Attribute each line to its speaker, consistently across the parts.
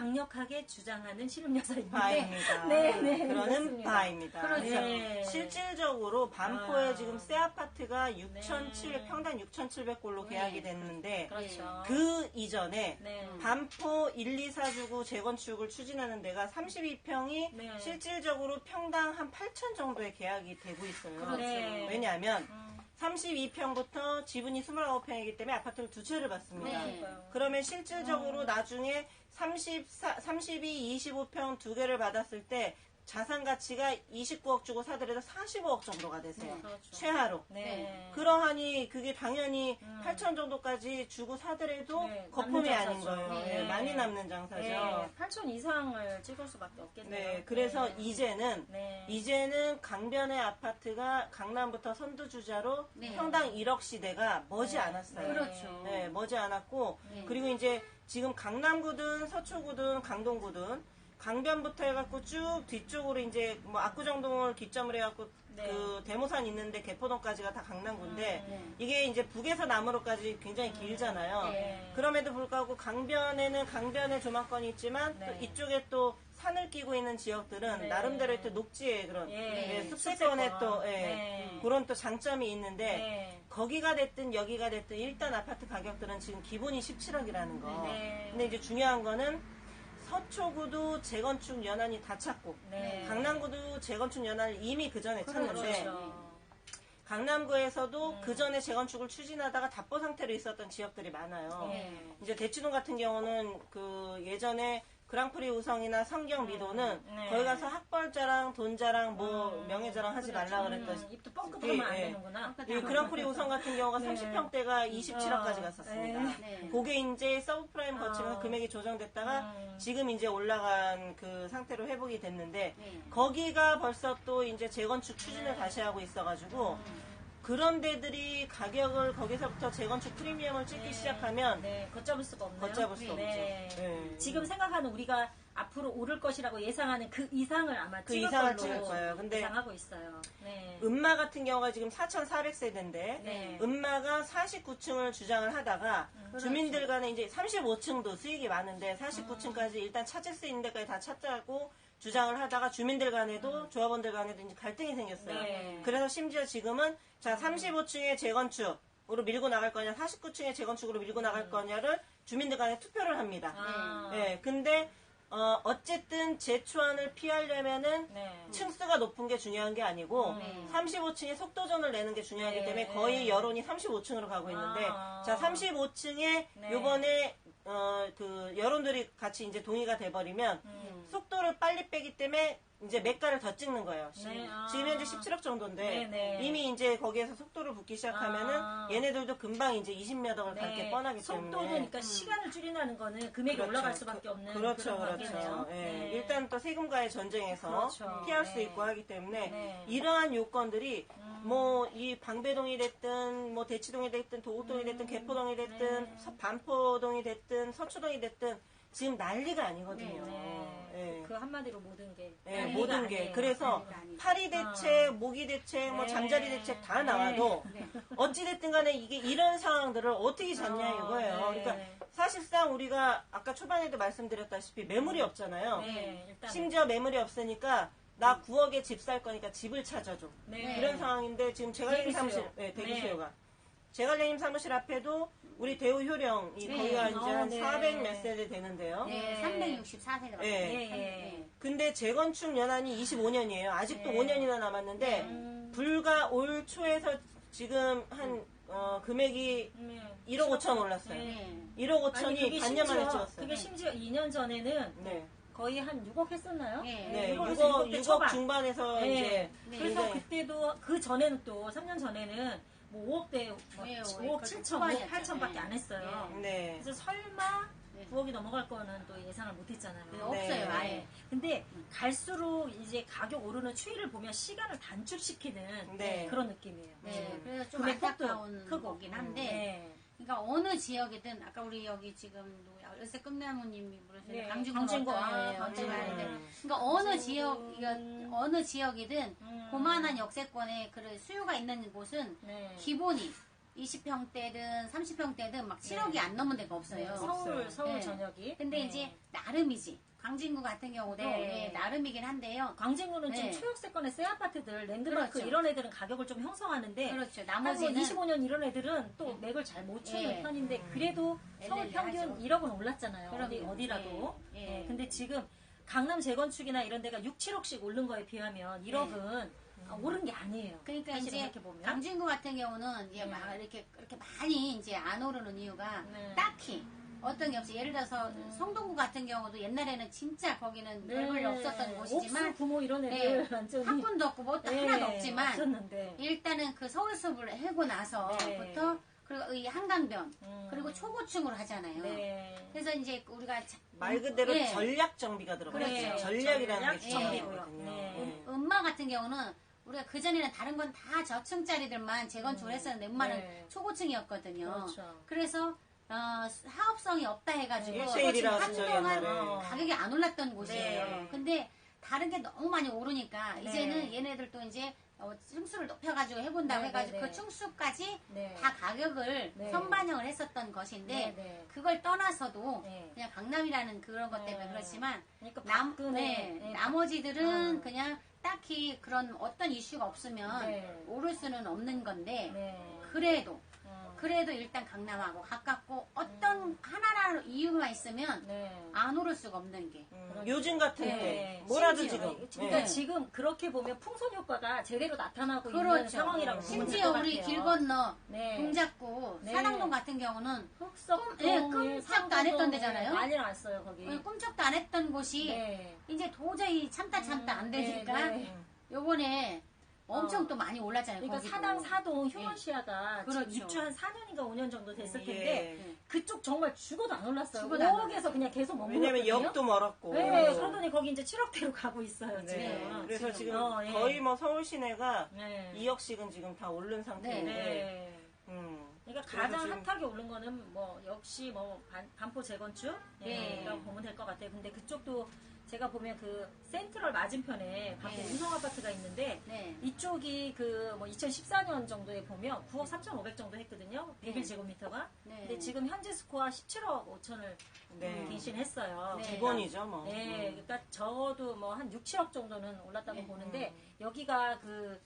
Speaker 1: 강력하게 주장하는 신음여사입니다.
Speaker 2: 바입니다.
Speaker 1: 네, 네,
Speaker 2: 그러는. 바입니다.
Speaker 1: 그렇죠.
Speaker 2: 그래서
Speaker 1: 네.
Speaker 2: 실질적으로 반포에
Speaker 1: 아.
Speaker 2: 지금 새 아파트가 6,700
Speaker 1: 네.
Speaker 2: 평당 6,700골로
Speaker 3: 네.
Speaker 2: 계약이 됐는데
Speaker 1: 그렇죠.
Speaker 2: 그 이전에
Speaker 1: 네.
Speaker 2: 반포 1, 2, 4주구 재건축을 추진하는 데가 32평이
Speaker 1: 네.
Speaker 2: 실질적으로 평당 한 8천 정도의 계약이 되고 있어요.
Speaker 3: 그렇죠.
Speaker 1: 네.
Speaker 2: 왜냐하면
Speaker 1: 음.
Speaker 2: 32평부터 지분이 29평이기 때문에 아파트를 두 채를 받습니다.
Speaker 3: 네.
Speaker 2: 그러면 실질적으로 나중에 34, 32, 25평 두 개를 받았을 때 자산 가치가 29억 주고 사더라도 45억 정도가 되세요.
Speaker 3: 네.
Speaker 1: 그렇죠.
Speaker 2: 최하로.
Speaker 1: 네.
Speaker 2: 그러하니 그게 당연히 8천 정도까지 주고 사더라도
Speaker 1: 네,
Speaker 2: 거품이 아닌. 거예요.
Speaker 3: 네.
Speaker 2: 네, 많이 남는 장사죠.
Speaker 1: 네. 8천 이상을 찍을 수밖에 없겠네요.
Speaker 2: 네, 그래서
Speaker 1: 네.
Speaker 2: 이제는
Speaker 1: 네.
Speaker 2: 이제는 강변의 아파트가 강남부터 선두주자로
Speaker 3: 네.
Speaker 2: 평당 1억 시대가 머지
Speaker 1: 네.
Speaker 2: 않았어요.
Speaker 1: 네.
Speaker 3: 그렇죠.
Speaker 2: 네, 머지 않았고
Speaker 3: 네.
Speaker 2: 그리고 이제 지금 강남구든 서초구든 강동구든 강변부터 해갖고 쭉 뒤쪽으로 이제 뭐 압구정동을 기점으로 해갖고
Speaker 1: 네.
Speaker 2: 그 대모산 있는데 개포동까지가 다 강남구인데
Speaker 3: 네.
Speaker 2: 이게 이제 북에서 남으로까지 굉장히 길잖아요.
Speaker 1: 네.
Speaker 2: 그럼에도 불구하고 강변에는 강변의 조망권이 있지만
Speaker 1: 네.
Speaker 2: 또 이쪽에 또 산을 끼고 있는 지역들은
Speaker 1: 네.
Speaker 2: 나름대로의 또 녹지의 그런
Speaker 1: 예.
Speaker 2: 예, 숲세권의
Speaker 1: 숲세권.
Speaker 2: 또 예,
Speaker 1: 네.
Speaker 2: 그런 또 장점이 있는데
Speaker 1: 네.
Speaker 2: 거기가 됐든 여기가 됐든 일단 아파트 가격들은 지금 기본이 17억이라는 거.
Speaker 1: 네.
Speaker 2: 근데 이제 중요한 거는 서초구도 재건축 연한이 다 찼고
Speaker 1: 네.
Speaker 2: 강남구도 재건축 연한을 이미 그 전에 찼는데
Speaker 1: 그렇죠.
Speaker 2: 강남구에서도
Speaker 1: 음.
Speaker 2: 그 전에 재건축을 추진하다가 답보 상태로 있었던 지역들이 많아요.
Speaker 1: 네.
Speaker 2: 이제 대치동 같은 경우는 그 예전에 그랑프리 우성이나 성경 미도는
Speaker 1: 네.
Speaker 2: 거기 가서 학벌 자랑 돈 자랑 뭐
Speaker 1: 음,
Speaker 2: 명예 자랑 하지 말라 그랬던
Speaker 1: 음, 입도 뻥끗하면 안
Speaker 2: 예, 예.
Speaker 1: 되는구나.
Speaker 2: 이 그랑프리 우성 같은 경우가
Speaker 1: 네.
Speaker 2: 30평대가 27억까지
Speaker 1: 어,
Speaker 2: 갔었습니다.
Speaker 1: 네.
Speaker 3: 네.
Speaker 2: 그게 이제 서브프라임 거치면서
Speaker 1: 어.
Speaker 2: 금액이 조정됐다가
Speaker 1: 음.
Speaker 2: 지금 이제 올라간 그 상태로 회복이 됐는데
Speaker 3: 네.
Speaker 2: 거기가 벌써 또 이제 재건축 추진을 다시 하고 있어가지고 그런 데들이 가격을 거기서부터 재건축 프리미엄을 찍기
Speaker 1: 네.
Speaker 2: 시작하면
Speaker 1: 네, 걷잡을 수가 없네요.
Speaker 2: 걷잡을 수
Speaker 1: 네.
Speaker 2: 없죠. 네.
Speaker 1: 지금 생각하는 우리가 앞으로 오를 것이라고 예상하는 그 이상을 아마
Speaker 2: 그
Speaker 1: 찍을
Speaker 2: 이상을 찍을 거예요. 근데
Speaker 1: 예상하고 있어요. 네.
Speaker 2: 음마 같은 경우가 지금 4,400세대인데
Speaker 1: 네.
Speaker 2: 음마가 49층을 주장을 하다가
Speaker 1: 음.
Speaker 2: 주민들 간에 이제 35층도 수익이 많은데
Speaker 1: 음.
Speaker 2: 49층까지 일단 찾을 수 있는 데까지 다 찾자고 주장을 하다가 주민들 간에도 조합원들 간에도 이제 갈등이 생겼어요.
Speaker 1: 음. 네.
Speaker 2: 그래서 심지어 지금은 자 35층의 재건축 으로 밀고 나갈 거냐 49층의 재건축으로 밀고 나갈 거냐를 주민들 간에 투표를 합니다.
Speaker 1: 음. 아.
Speaker 2: 네, 근데 어, 어쨌든 재초안을 피하려면은
Speaker 1: 네.
Speaker 2: 층수가 높은 게 중요한 게 아니고
Speaker 3: 네.
Speaker 2: 35층에 속도전을 내는 게 중요하기
Speaker 1: 네.
Speaker 2: 때문에 거의 여론이 35층으로 가고 있는데
Speaker 1: 아.
Speaker 2: 자 35층에
Speaker 1: 네.
Speaker 2: 요번에 어, 그 여론들이 같이 이제 동의가 돼버리면
Speaker 1: 음.
Speaker 2: 속도를 빨리 빼기 때문에 이제 매가를 더 찍는 거예요. 시-
Speaker 1: 네, 아.
Speaker 2: 지금 현재 17억 정도인데
Speaker 1: 네, 네.
Speaker 2: 이미 이제 거기에서 속도를 붙기 시작하면은
Speaker 1: 아.
Speaker 2: 얘네들도 금방 이제 20몇 억을 갈게 뻔하기
Speaker 1: 속도는
Speaker 2: 때문에
Speaker 1: 그러니까 시간을 줄이라는 거는 금액이
Speaker 2: 그렇죠.
Speaker 1: 올라갈 수밖에 없는
Speaker 2: 그렇죠, 그렇죠. 예,
Speaker 1: 네.
Speaker 2: 일단 또 세금과의 전쟁에서
Speaker 1: 그렇죠.
Speaker 2: 피할 수
Speaker 1: 네.
Speaker 2: 있고 하기 때문에
Speaker 1: 네. 음.
Speaker 2: 이러한 요건들이 뭐 이 방배동이 됐든 뭐 대치동이 됐든 도곡동이 됐든 개포동이 됐든
Speaker 1: 네.
Speaker 2: 서- 반포동이 됐든 서초동이 됐든 지금 난리가 아니거든요.
Speaker 1: 네.
Speaker 2: 예.
Speaker 1: 그 한마디로 모든 게
Speaker 2: 예,
Speaker 1: 난리가
Speaker 2: 모든 게
Speaker 1: 아니에요.
Speaker 2: 그래서
Speaker 3: 난리가.
Speaker 2: 파리 대책, 모기 대책, 뭐
Speaker 1: 네.
Speaker 2: 잠자리 대책 다 나와도
Speaker 3: 네.
Speaker 2: 어찌 됐든 간에 이게 이런 상황들을 어떻게 잡냐
Speaker 1: 어,
Speaker 2: 이거예요.
Speaker 1: 네.
Speaker 2: 그러니까 사실상 우리가 아까 초반에도 말씀드렸다시피 매물이 없잖아요.
Speaker 1: 네, 일단
Speaker 2: 심지어 매물이 없으니까 나 9억에 집 살 거니까 집을 찾아줘.
Speaker 1: 네.
Speaker 2: 이런 상황인데 지금 제갈님
Speaker 1: 대기
Speaker 2: 사무실,
Speaker 1: 수요.
Speaker 2: 네, 대기
Speaker 1: 네.
Speaker 2: 수요가. 제갈님 사무실 앞에도 우리 대우 효령이
Speaker 3: 네.
Speaker 2: 거기가 이제
Speaker 1: 어,
Speaker 2: 한
Speaker 1: 네.
Speaker 2: 400몇 세대 되는데요.
Speaker 3: 네, 364세가
Speaker 2: 네.
Speaker 1: 예, 예.
Speaker 2: 근데 재건축 연한이 25년이에요. 아직도
Speaker 1: 네.
Speaker 2: 5년이나 남았는데
Speaker 1: 음.
Speaker 2: 불과 올 초에서 지금 한 어, 금액이
Speaker 1: 네.
Speaker 2: 1억 5천 올랐어요.
Speaker 1: 네.
Speaker 2: 1억
Speaker 1: 아니,
Speaker 2: 5천이
Speaker 1: 그게
Speaker 2: 반년 만에 찍었어요.
Speaker 1: 그게 심지어 2년 전에는
Speaker 2: 네.
Speaker 1: 거의 한 6억 했었나요?
Speaker 3: 네.
Speaker 2: 네,
Speaker 1: 6억,
Speaker 2: 6억,
Speaker 1: 6억
Speaker 2: 6억
Speaker 1: 초반.
Speaker 2: 중반에서
Speaker 1: 네.
Speaker 2: 이제
Speaker 1: 그래서
Speaker 2: 굉장히
Speaker 1: 그때도 그 전에는 또 3년 전에는 뭐 5억대, 뭐
Speaker 3: 네,
Speaker 1: 5억
Speaker 3: 그
Speaker 1: 7천, 5억
Speaker 3: 초반이었죠.
Speaker 1: 8천밖에
Speaker 3: 네.
Speaker 1: 안 했어요.
Speaker 2: 네.
Speaker 1: 그래서 설마
Speaker 3: 네.
Speaker 1: 9억이 넘어갈 거는 또 예상을 못 했잖아요.
Speaker 3: 네, 없어요,
Speaker 2: 네.
Speaker 3: 아예.
Speaker 1: 근데 갈수록 이제 가격 오르는 추이를 보면 시간을 단축시키는
Speaker 2: 네.
Speaker 1: 그런 느낌이에요.
Speaker 3: 네,
Speaker 1: 음.
Speaker 3: 그래서 좀
Speaker 1: 금액 폭도
Speaker 3: 안타까운
Speaker 1: 크고.
Speaker 3: 거긴 한데,
Speaker 1: 네.
Speaker 3: 그러니까 어느 지역이든 아까 우리 여기 지금 누구야 열쇠 끝나무님이 물으시는
Speaker 1: 네,
Speaker 3: 강진구
Speaker 1: 강진구, 아,
Speaker 3: 예,
Speaker 1: 강진구.
Speaker 2: 음.
Speaker 3: 그러니까 어느 지역 어느 지역이든
Speaker 1: 음.
Speaker 3: 고만한 역세권에 그 수요가 있는 곳은
Speaker 1: 네.
Speaker 3: 기본이 20평대든 30평대든 막 7억이 안 넘는 데가 없어요.
Speaker 1: 네, 서울. 서울
Speaker 3: 네.
Speaker 1: 전역이.
Speaker 3: 근데
Speaker 1: 네.
Speaker 3: 이제 나름이지. 광진구 같은 경우도
Speaker 1: 네.
Speaker 3: 예, 나름이긴 한데요.
Speaker 1: 광진구는
Speaker 3: 네.
Speaker 1: 지금 초역세권의 새 아파트들 랜드마크
Speaker 3: 그렇죠.
Speaker 1: 이런 애들은 가격을 좀 형성하는데
Speaker 3: 그렇죠.
Speaker 1: 나머지는
Speaker 3: 나머지는
Speaker 1: 25년 이런 애들은 또 맥을 잘못 치는
Speaker 3: 예.
Speaker 1: 편인데 그래도 서울 평균
Speaker 3: 하죠.
Speaker 1: 1억은 올랐잖아요. 어디
Speaker 3: 그럼요.
Speaker 1: 어디라도.
Speaker 3: 예.
Speaker 1: 예, 근데 지금 강남 재건축이나 이런 데가 6, 7억씩 오른 거에 비하면 1억은 오른 게 아니에요.
Speaker 3: 네. 그러니까 이제. 강진구 같은 경우는 이제
Speaker 1: 네.
Speaker 3: 막 이렇게 이렇게 많이 이제 안 오르는 이유가
Speaker 1: 네.
Speaker 3: 딱히 어떤 게 없이 예를 들어서 성동구 같은 경우도 옛날에는 진짜 거기는 별볼이 없었던 곳이지만
Speaker 1: 네. 옥수 부모 이런 애들
Speaker 3: 네,
Speaker 1: 완전히
Speaker 3: 학군도 없고 뭐도
Speaker 1: 예,
Speaker 3: 하나도 없지만
Speaker 1: 없었는데.
Speaker 3: 일단은 그 서울숲을 해고 나서부터 그리고 이 한강변
Speaker 1: 음.
Speaker 3: 그리고 초고층으로 하잖아요.
Speaker 1: 네.
Speaker 3: 그래서 이제 우리가 자-
Speaker 2: 말 그대로
Speaker 3: 예.
Speaker 2: 전략 정비가 들어가요.
Speaker 3: 그렇죠.
Speaker 2: 전략이라는 게
Speaker 1: 전략
Speaker 2: 중요하거든요.
Speaker 1: 네.
Speaker 2: 예.
Speaker 3: 음마 같은 경우는 우리가 그 전에는 다른 건 다 저층짜리들만 재건축을 했었는데 음마는
Speaker 1: 네.
Speaker 3: 초고층이었거든요.
Speaker 1: 그렇죠.
Speaker 3: 그래서 어, 사업성이 없다 해가지고
Speaker 2: 네,
Speaker 3: 한동안
Speaker 2: 하죠, 옛날에.
Speaker 3: 가격이 안 올랐던 곳이에요.
Speaker 1: 네.
Speaker 3: 근데 다른 게 너무 많이 오르니까
Speaker 1: 네.
Speaker 3: 이제는 얘네들도 이제 어, 층수를 높여가지고 해본다고
Speaker 1: 네,
Speaker 3: 해가지고
Speaker 1: 네,
Speaker 3: 그
Speaker 1: 네.
Speaker 3: 층수까지
Speaker 1: 네.
Speaker 3: 다 가격을
Speaker 1: 네.
Speaker 3: 선반영을 했었던 것인데
Speaker 1: 네, 네.
Speaker 3: 그걸 떠나서도
Speaker 1: 네.
Speaker 3: 그냥 강남이라는 그런 것 때문에
Speaker 1: 네.
Speaker 3: 그렇지만
Speaker 1: 그러니까
Speaker 3: 남, 네,
Speaker 1: 네,
Speaker 3: 나머지들은
Speaker 1: 어.
Speaker 3: 그냥 딱히 그런 어떤 이슈가 없으면
Speaker 1: 네.
Speaker 3: 오를 수는 없는 건데
Speaker 1: 네.
Speaker 3: 그래도
Speaker 1: 어.
Speaker 3: 그래도 일단 강남하고 가깝고 어떤 하나라는 이유가 있으면
Speaker 1: 네.
Speaker 3: 안 오를 수가 없는 게
Speaker 2: 음, 요즘 같은
Speaker 1: 네.
Speaker 2: 때 뭐라도
Speaker 3: 심지어,
Speaker 2: 지금
Speaker 1: 그러니까
Speaker 2: 예.
Speaker 1: 지금 그렇게 보면 풍선 효과가 제대로 나타나고 있는
Speaker 3: 그렇죠.
Speaker 1: 상황이라고 보면
Speaker 3: 심지어
Speaker 1: 될것
Speaker 3: 우리
Speaker 1: 같아요.
Speaker 3: 길 건너
Speaker 1: 네.
Speaker 3: 동작구
Speaker 1: 네.
Speaker 3: 사당동 같은 경우는
Speaker 1: 흑석동,
Speaker 3: 예, 끔찍도 안 했던 데잖아요.
Speaker 1: 난리 났어요 거기.
Speaker 3: 꿈쩍도 안 했던 곳이
Speaker 1: 네.
Speaker 3: 이제 도저히 참다 참다 안 되니까
Speaker 1: 네, 네.
Speaker 3: 요번에 엄청
Speaker 1: 어.
Speaker 3: 또 많이 올랐잖아요.
Speaker 1: 그러니까
Speaker 3: 거기도.
Speaker 1: 사당 사동 휴먼시아가
Speaker 3: 그렇죠.
Speaker 1: 지금 입주 한 4년인가 5년 정도 됐을
Speaker 2: 예.
Speaker 1: 텐데
Speaker 3: 네.
Speaker 1: 그쪽 정말 죽어도 안 올랐어요.
Speaker 3: 죽어도 안
Speaker 1: 5억에서 그냥 계속
Speaker 2: 왜냐면
Speaker 1: 머물렀거든요.
Speaker 2: 역도 멀었고.
Speaker 1: 네, 그러더니 거기 이제 7억대로 가고 있어요
Speaker 2: 네.
Speaker 1: 지금.
Speaker 2: 그래서
Speaker 3: 지금.
Speaker 2: 지금
Speaker 1: 어, 예.
Speaker 2: 거의 뭐 서울 시내가
Speaker 1: 네.
Speaker 2: 2억씩은 지금 다 오른 상태인데.
Speaker 1: 네.
Speaker 2: 음.
Speaker 1: 그러니까 가장
Speaker 2: 지금-
Speaker 1: 핫하게 오른 거는 뭐 역시 뭐 반, 반포 재건축
Speaker 3: 네.
Speaker 1: 이라고 보면 될 것 같아요. 근데 그쪽도 제가 보면 그 센트럴 맞은편에 반포
Speaker 3: 네.
Speaker 1: 우성 아파트가 있는데
Speaker 3: 네.
Speaker 1: 이쪽이 그 뭐 2014년 정도에 보면 9억 3,500 정도 했거든요. 101제곱미터가.
Speaker 3: 네.
Speaker 1: 근데 지금 현재 스코어 17억 5천을
Speaker 2: 네.
Speaker 1: 갱신했어요.
Speaker 3: 네.
Speaker 2: 기본이죠, 뭐.
Speaker 1: 네,
Speaker 2: 음.
Speaker 1: 그러니까 적어도 뭐 한 6, 7억 정도는 올랐다고
Speaker 3: 네.
Speaker 1: 보는데 여기가 그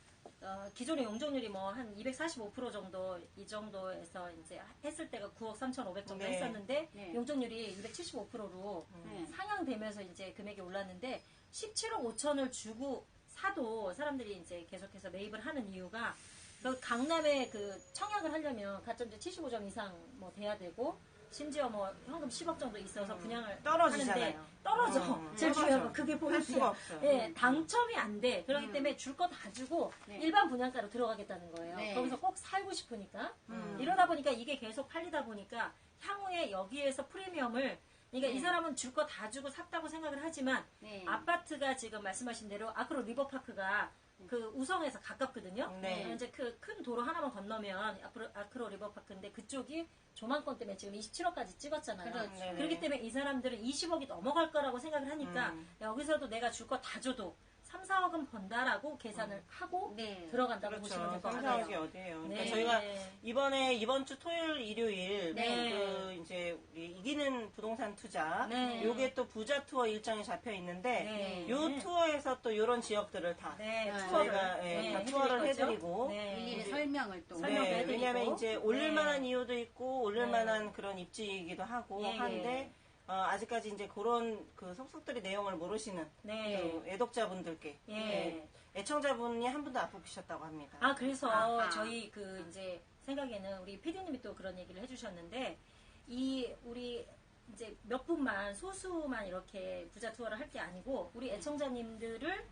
Speaker 1: 어, 기존의 용적률이 뭐 한 245% 정도 이 정도에서 이제 했을 때가 9억 3,500 정도
Speaker 2: 네.
Speaker 1: 했었는데
Speaker 3: 네.
Speaker 1: 용적률이 275%로
Speaker 3: 네.
Speaker 1: 상향되면서 이제 금액이 올랐는데 17억 5천을 주고 사도 사람들이 이제 계속해서 매입을 하는 이유가 그 강남에 그 청약을 하려면 가점제 75점 이상 뭐 돼야 되고 심지어 뭐 현금 10억 정도 있어서 분양을
Speaker 2: 떨어지잖아요.
Speaker 1: 하는데 떨어져.
Speaker 2: 음,
Speaker 1: 제일. 중요한 건 그게
Speaker 2: 할
Speaker 1: 포인트야.
Speaker 2: 수가 없어요.
Speaker 1: 예, 당첨이 안 돼. 그렇기
Speaker 3: 음.
Speaker 1: 때문에 줄 거 다 주고
Speaker 3: 네.
Speaker 1: 일반 분양가로 들어가겠다는 거예요.
Speaker 3: 네.
Speaker 1: 거기서 꼭 살고 싶으니까.
Speaker 3: 음.
Speaker 1: 이러다 보니까 이게 계속 팔리다 보니까 향후에 여기에서 프리미엄을 그러니까
Speaker 3: 네.
Speaker 1: 이 사람은 줄 거 다 주고 샀다고 생각을 하지만
Speaker 3: 네.
Speaker 1: 아파트가 지금 말씀하신 대로 아크로 리버파크가 그 우성에서 가깝거든요.
Speaker 2: 네.
Speaker 1: 이제 그 큰 도로 하나만 건너면 아크로, 아크로 리버파크인데 그쪽이 조망권 때문에 지금 27억까지 찍었잖아요.
Speaker 3: 그렇죠.
Speaker 1: 그렇기 때문에 이 사람들은 20억이 넘어갈 거라고 생각을 하니까
Speaker 2: 음.
Speaker 1: 여기서도 내가 줄 거 다 줘도 3, 4억은 번다라고 계산을 하고
Speaker 3: 네.
Speaker 1: 들어간다고 보시면
Speaker 2: 그렇죠.
Speaker 1: 될것 같아요.
Speaker 2: 어디예요. 그러니까
Speaker 1: 네.
Speaker 2: 저희가 이번에 이번 주 토요일, 일요일
Speaker 1: 네.
Speaker 2: 그 이제 우리 이기는 부동산 투자
Speaker 1: 네.
Speaker 2: 요게 또 부자 투어 일정이 잡혀 있는데
Speaker 1: 네.
Speaker 2: 요 투어에서 또 요런 지역들을 다
Speaker 1: 네,
Speaker 3: 네.
Speaker 1: 투어를
Speaker 2: 저희가, 예,
Speaker 1: 네,
Speaker 2: 다 투어를
Speaker 1: 거죠.
Speaker 2: 해드리고
Speaker 1: 네.
Speaker 3: 일일이 설명을 또
Speaker 1: 설명도
Speaker 2: 네,
Speaker 1: 해드리고.
Speaker 2: 왜냐하면 이제 올릴
Speaker 1: 네.
Speaker 2: 만한 이유도 있고 올릴
Speaker 1: 네.
Speaker 2: 만한 그런 입지이기도 하고
Speaker 1: 예,
Speaker 2: 한데
Speaker 1: 예.
Speaker 2: 어, 아직까지 이제 그런 그 속속들이 내용을 모르시는
Speaker 1: 네.
Speaker 2: 그 애독자분들께
Speaker 1: 예.
Speaker 2: 네, 애청자분이 한 분도 안 뽑히셨다고 합니다.
Speaker 1: 아 그래서
Speaker 3: 아, 아.
Speaker 1: 저희 그 이제 생각에는 우리 PD님이 또 그런 얘기를 해주셨는데 이 우리 이제 몇 분만 소수만 이렇게 부자 투어를 할 게 아니고 우리 애청자님들을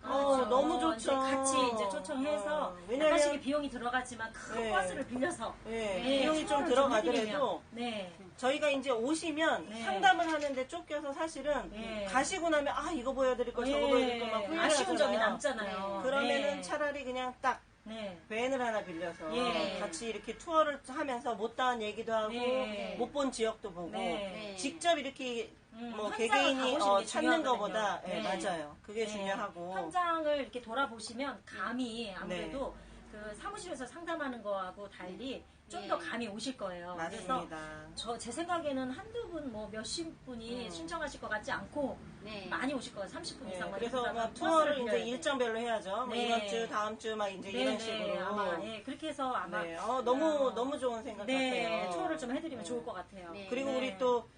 Speaker 2: 어, 너무 좋죠.
Speaker 1: 이제 같이 이제 초청해서
Speaker 2: 어, 왜냐면-
Speaker 1: 약간씩의 비용이 들어가지만 큰
Speaker 2: 네.
Speaker 1: 버스를 빌려서
Speaker 2: 네,
Speaker 1: 네,
Speaker 2: 비용이 좀 들어가더라도
Speaker 1: 네.
Speaker 2: 저희가 이제 오시면
Speaker 1: 네.
Speaker 2: 상담을 하는데 쫓겨서 사실은
Speaker 1: 네.
Speaker 2: 가시고 나면 아 이거 보여드릴 걸 저거
Speaker 1: 예,
Speaker 2: 보여드릴 걸막
Speaker 1: 아쉬운 점이. 남잖아요.
Speaker 2: 그러면은
Speaker 1: 네.
Speaker 2: 차라리 그냥 딱
Speaker 1: 네.
Speaker 2: 밴을 하나 빌려서
Speaker 1: 예.
Speaker 2: 같이 이렇게 투어를 하면서 못다한 얘기도 하고
Speaker 1: 네.
Speaker 2: 못 본 지역도 보고
Speaker 1: 네.
Speaker 2: 직접 이렇게
Speaker 1: 음,
Speaker 2: 뭐 개개인이 어,
Speaker 1: 게
Speaker 2: 찾는. 것보다 예,
Speaker 1: 네.
Speaker 2: 맞아요. 그게
Speaker 1: 네.
Speaker 2: 중요하고
Speaker 1: 현장을 이렇게 돌아보시면 감이
Speaker 2: 네.
Speaker 1: 아무래도 그 사무실에서 상담하는 거하고 달리 좀
Speaker 3: 예.
Speaker 1: 더 감이 오실 거예요. 그래서
Speaker 2: 맞습니다.
Speaker 1: 저제 생각에는 한두 분 뭐 몇십 분이
Speaker 2: 음.
Speaker 1: 신청하실 것 같지 않고
Speaker 3: 네.
Speaker 1: 많이 오실 거예요. 30분
Speaker 2: 네,
Speaker 1: 이상.
Speaker 2: 그래서 막
Speaker 1: 버스를
Speaker 2: 투어를 이제
Speaker 1: 돼.
Speaker 2: 일정별로 해야죠. 뭐
Speaker 1: 네.
Speaker 2: 이번 주, 다음 주 막 이제
Speaker 1: 네,
Speaker 2: 이런
Speaker 1: 네,
Speaker 2: 식으로.
Speaker 1: 아마 예, 그렇게 해서 아마
Speaker 2: 네, 어, 너무
Speaker 1: 어,
Speaker 2: 너무 좋은 생각
Speaker 1: 네,
Speaker 2: 같아요.
Speaker 1: 투어를 좀 해드리면
Speaker 2: 네.
Speaker 1: 좋을 것 같아요.
Speaker 3: 네.
Speaker 2: 그리고
Speaker 1: 네.
Speaker 2: 우리 또그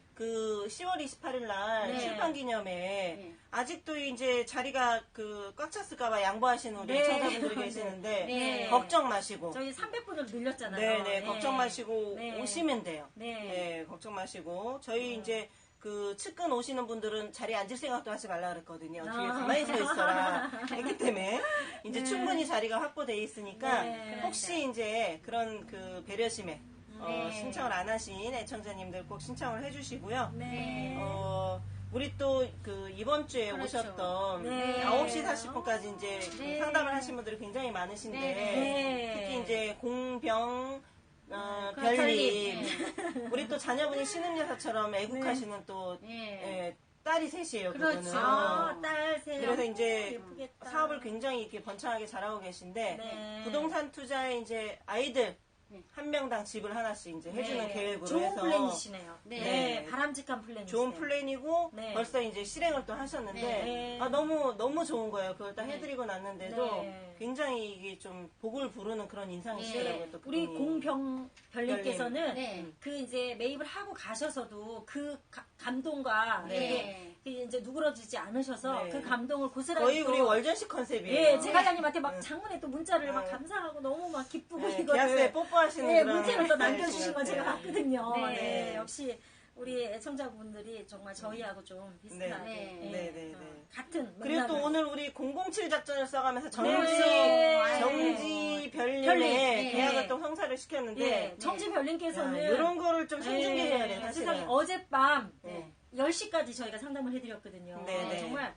Speaker 2: 10월 28일 날
Speaker 1: 네.
Speaker 2: 출판 기념회
Speaker 3: 네.
Speaker 2: 아직도 이제 자리가 그 꽉 찼을까봐 양보하시는 우리
Speaker 1: 네.
Speaker 2: 청자분들이 계시는데
Speaker 3: 네.
Speaker 2: 걱정 마시고
Speaker 1: 저희 300분을 늘렸잖아요.
Speaker 2: 네네 걱정 마시고
Speaker 1: 네.
Speaker 2: 오시면 돼요.
Speaker 1: 네.
Speaker 2: 네, 걱정 마시고 저희 이제 그 측근 오시는 분들은 자리에 앉을 생각도 하지 말라 그랬거든요. 뒤에
Speaker 1: 아.
Speaker 2: 가만히 서 있어라 했기 때문에 이제
Speaker 1: 네.
Speaker 2: 충분히 자리가 확보돼 있으니까
Speaker 1: 네.
Speaker 2: 혹시 이제 그런 그 배려심에 어,
Speaker 3: 네.
Speaker 2: 신청을 안 하신 애청자님들 꼭 신청을 해주시고요.
Speaker 1: 네.
Speaker 2: 어, 우리 또 그 이번 주에
Speaker 3: 그렇죠.
Speaker 2: 오셨던
Speaker 1: 네.
Speaker 2: 9시 40분까지 이제 그
Speaker 3: 네.
Speaker 2: 상담을 하신 분들이 굉장히 많으신데
Speaker 3: 네.
Speaker 1: 네.
Speaker 2: 특히 이제 공병 어,
Speaker 3: 그
Speaker 2: 별님 우리 또 자녀분이 신음여사처럼 애국하시는 또
Speaker 3: 예.
Speaker 2: 예, 딸이 셋이에요.
Speaker 3: 그렇죠.
Speaker 2: 그분은.
Speaker 1: 아, 딸 세.
Speaker 2: 그래서 이제
Speaker 1: 예쁘겠다.
Speaker 2: 사업을 굉장히 이렇게 번창하게 잘하고 계신데
Speaker 1: 네.
Speaker 2: 부동산 투자에 이제 아이들
Speaker 3: 네.
Speaker 2: 한 명당 집을 하나씩 이제 해주는
Speaker 1: 네.
Speaker 2: 계획으로
Speaker 1: 좋은
Speaker 2: 해서
Speaker 1: 플랜이시네요.
Speaker 3: 네.
Speaker 1: 네. 바람직한 플랜이시네요.
Speaker 2: 좋은 플랜이고
Speaker 1: 네.
Speaker 2: 벌써 이제 실행을 또 하셨는데
Speaker 1: 네.
Speaker 2: 아, 너무 너무 좋은 거예요. 그걸 딱
Speaker 3: 네.
Speaker 2: 해드리고 났는데도
Speaker 1: 네.
Speaker 2: 굉장히 이게 좀 복을 부르는 그런 인상이시더라고요.
Speaker 1: 네.
Speaker 2: 또
Speaker 1: 우리
Speaker 2: 그분이.
Speaker 1: 공병별님께서는
Speaker 3: 네.
Speaker 1: 그 이제 매입을 하고 가셔서도 그 가- 감동과
Speaker 2: 네.
Speaker 1: 그 이제 누그러지지 않으셔서
Speaker 2: 네.
Speaker 1: 그 감동을 고스란히
Speaker 2: 거의
Speaker 1: 또
Speaker 2: 우리 월전식 컨셉이에요.
Speaker 1: 예, 제 과장님한테 막
Speaker 2: 네.
Speaker 1: 장문에 또 문자를 막
Speaker 2: 네.
Speaker 1: 감사하고 너무 막 기쁘고
Speaker 2: 네,
Speaker 1: 이거를
Speaker 2: 계약서에 뽀뽀하시는
Speaker 1: 네,
Speaker 2: 그런
Speaker 1: 문자를 또
Speaker 2: 스타일이신
Speaker 1: 남겨주신 것거 제가
Speaker 2: 같아요.
Speaker 1: 봤거든요.
Speaker 3: 네.
Speaker 1: 네. 역시 우리 애청자분들이 정말 저희하고 좀 비슷하게
Speaker 3: 네.
Speaker 1: 예,
Speaker 2: 네, 네,
Speaker 1: 어,
Speaker 2: 네.
Speaker 1: 같은
Speaker 2: 그리고 또. 오늘 우리 007 작전을 써가면서 정지,
Speaker 1: 네.
Speaker 2: 정지 별님의.
Speaker 1: 네.
Speaker 2: 또 성사를 시켰는데
Speaker 1: 예, 정지 별님께서는
Speaker 2: 이런 거를 좀 생중계해야 돼,
Speaker 1: 네,
Speaker 2: 사실은.
Speaker 1: 어젯밤
Speaker 2: 네.
Speaker 1: 10시까지 저희가 상담을 해드렸거든요.
Speaker 2: 네, 네.
Speaker 1: 정말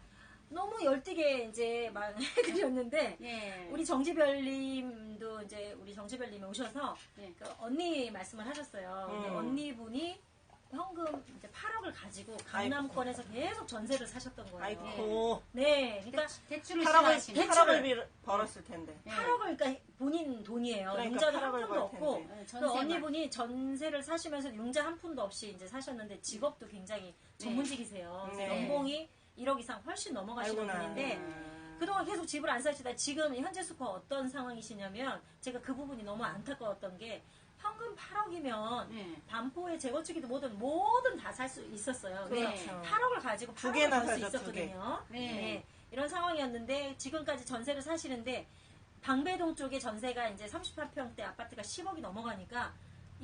Speaker 1: 너무 열띠게 이제 막 해드렸는데
Speaker 3: 예.
Speaker 1: 우리 정지별님도 이제 우리 정지별님이 오셔서
Speaker 3: 네.
Speaker 1: 그 언니 말씀을 하셨어요.
Speaker 2: 음.
Speaker 1: 언니분이 현금 이제 8억을 가지고 강남권에서 계속 전세를 사셨던 거예요.
Speaker 2: 아이고
Speaker 1: 네, 그러니까
Speaker 3: 대출을
Speaker 2: 8억을,
Speaker 3: 싫어하시는.
Speaker 2: 8억을 빌- 벌었을 텐데.
Speaker 3: 네.
Speaker 1: 8억을 그러니까 본인 돈이에요.
Speaker 2: 그러니까
Speaker 1: 융자도 한
Speaker 2: 8억을
Speaker 1: 푼도
Speaker 2: 벌
Speaker 1: 없고.
Speaker 3: 네,
Speaker 1: 그
Speaker 3: 전세만.
Speaker 1: 언니분이 전세를 사시면서 융자 한 푼도 없이 이제 사셨는데 직업도 굉장히 전문직이세요. 그래서
Speaker 2: 네.
Speaker 1: 연봉이 1억 이상 훨씬 넘어가시는
Speaker 2: 아이고나.
Speaker 1: 분인데 그동안 계속 집을 안 사시다 지금 현재 수퍼 어떤 상황이시냐면 제가 그 부분이 너무 안타까웠던 게 현금 8억이면
Speaker 3: 네.
Speaker 1: 반포에 재건축이든 뭐든 뭐든 다 살 수 있었어요. 그래서
Speaker 3: 그렇죠.
Speaker 1: 8억을 가지고
Speaker 2: 두
Speaker 1: 8억을
Speaker 2: 개나
Speaker 1: 벌수. 있었거든요.
Speaker 3: 네.
Speaker 1: 네. 이런 상황이었는데 지금까지 전세를 사시는데 방배동 쪽에 전세가 이제 38평대 아파트가 10억이 넘어가니까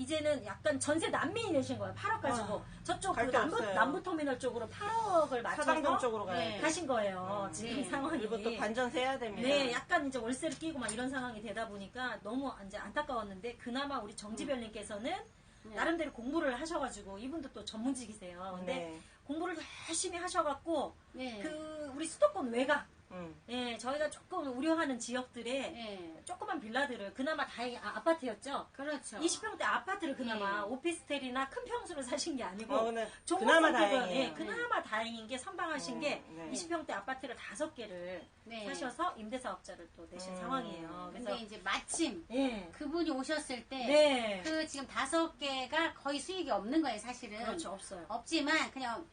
Speaker 1: 이제는 약간 전세 난민이 되신 거예요. 8억 가지고
Speaker 2: 아,
Speaker 1: 저쪽 그 남부,
Speaker 2: 없어요.
Speaker 1: 남부 터미널 쪽으로 8억을 맞춰서
Speaker 2: 쪽으로
Speaker 3: 네.
Speaker 2: 돼.
Speaker 1: 가신 거예요. 지금
Speaker 3: 네.
Speaker 1: 상황이.
Speaker 2: 그리고 또 반전세 해야 됩니다.
Speaker 1: 네, 약간 이제 월세를 끼고 막 이런 상황이 되다 보니까 너무 이제 안타까웠는데 그나마 우리 정지별님께서는
Speaker 3: 네.
Speaker 1: 나름대로 공부를 하셔가지고 이분도 또 전문직이세요. 근데
Speaker 2: 네.
Speaker 1: 공부를 열심히 하셔갖고
Speaker 3: 네.
Speaker 1: 그 우리 수도권 외곽,
Speaker 2: 음.
Speaker 1: 예, 저희가 조금 우려하는 지역들에
Speaker 3: 네.
Speaker 1: 조그만 빌라들을 그나마 다행히 아, 아파트였죠.
Speaker 3: 그렇죠.
Speaker 1: 20평대 아파트를 그나마
Speaker 3: 네.
Speaker 1: 오피스텔이나 큰 평수를 사신 게 아니고
Speaker 2: 어, 그나마 다행이에요.
Speaker 1: 예, 그나마 다행인 게 선방하신
Speaker 2: 음,
Speaker 1: 게
Speaker 2: 네.
Speaker 1: 20평대 아파트를 다섯 개를
Speaker 3: 네.
Speaker 1: 사셔서 임대사업자를 또 내신
Speaker 2: 음.
Speaker 1: 상황이에요. 그래서
Speaker 3: 근데 이제 마침
Speaker 1: 예,
Speaker 3: 그분이 오셨을 때
Speaker 1: 네,
Speaker 3: 그 지금 다섯 개가 거의 수익이 없는 거예요, 사실은.
Speaker 1: 그렇죠 없어요.
Speaker 3: 없지만 그냥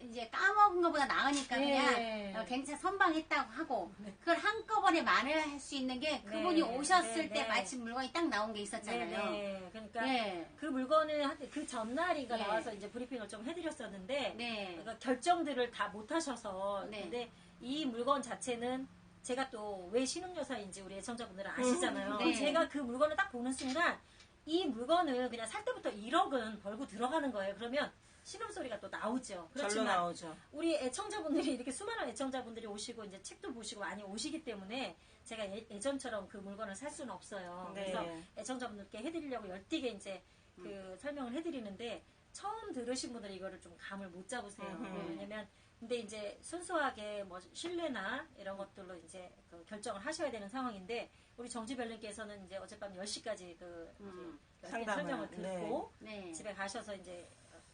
Speaker 3: 이제 까먹은 것보다 나으니까
Speaker 1: 네.
Speaker 3: 그냥 어, 괜찮 선방했다고 하고
Speaker 1: 네.
Speaker 3: 그걸 한꺼번에 만회할 수 있는 게 그분이
Speaker 1: 네.
Speaker 3: 오셨을
Speaker 1: 네,
Speaker 3: 때
Speaker 1: 네.
Speaker 3: 마침 물건이 딱 나온 게
Speaker 1: 네,
Speaker 3: 있었잖아요.
Speaker 1: 네. 그러니까
Speaker 3: 네.
Speaker 1: 그 물건을 한- 그 전날인가
Speaker 3: 네.
Speaker 1: 나와서 이제 브리핑을 좀 해드렸었는데
Speaker 3: 네.
Speaker 1: 그러니까 결정들을 다 못하셔서
Speaker 3: 네.
Speaker 1: 근데 이 물건 자체는 제가 또 왜 신흥여사인지 우리 애청자분들은 아시잖아요.
Speaker 3: 네.
Speaker 1: 제가 그 물건을 딱 보는 순간 이 물건을 그냥 살 때부터 1억은 벌고 들어가는 거예요. 그러면 신음소리가 또 나오죠. 그렇지만
Speaker 2: 나오죠.
Speaker 1: 우리 애청자분들이 이렇게 수많은 애청자분들이 오시고 이제 책도 보시고 많이 오시기 때문에 제가 예, 예전처럼 그 물건을 살 수는 없어요.
Speaker 2: 네.
Speaker 1: 그래서 애청자분들께 해드리려고 열띠게 이제 그 설명을 해드리는데 처음 들으신 분들은 이거를 좀 감을 못 잡으세요.
Speaker 2: 음흠.
Speaker 1: 왜냐면 근데 이제 순수하게 뭐 신뢰나 이런 것들로 이제 그 결정을 하셔야 되는 상황인데 우리 정지별님께서는 이제 어젯밤 10시까지 그
Speaker 3: 음.
Speaker 2: 상담을,
Speaker 1: 설명을 듣고
Speaker 3: 네.
Speaker 1: 집에 가셔서 이제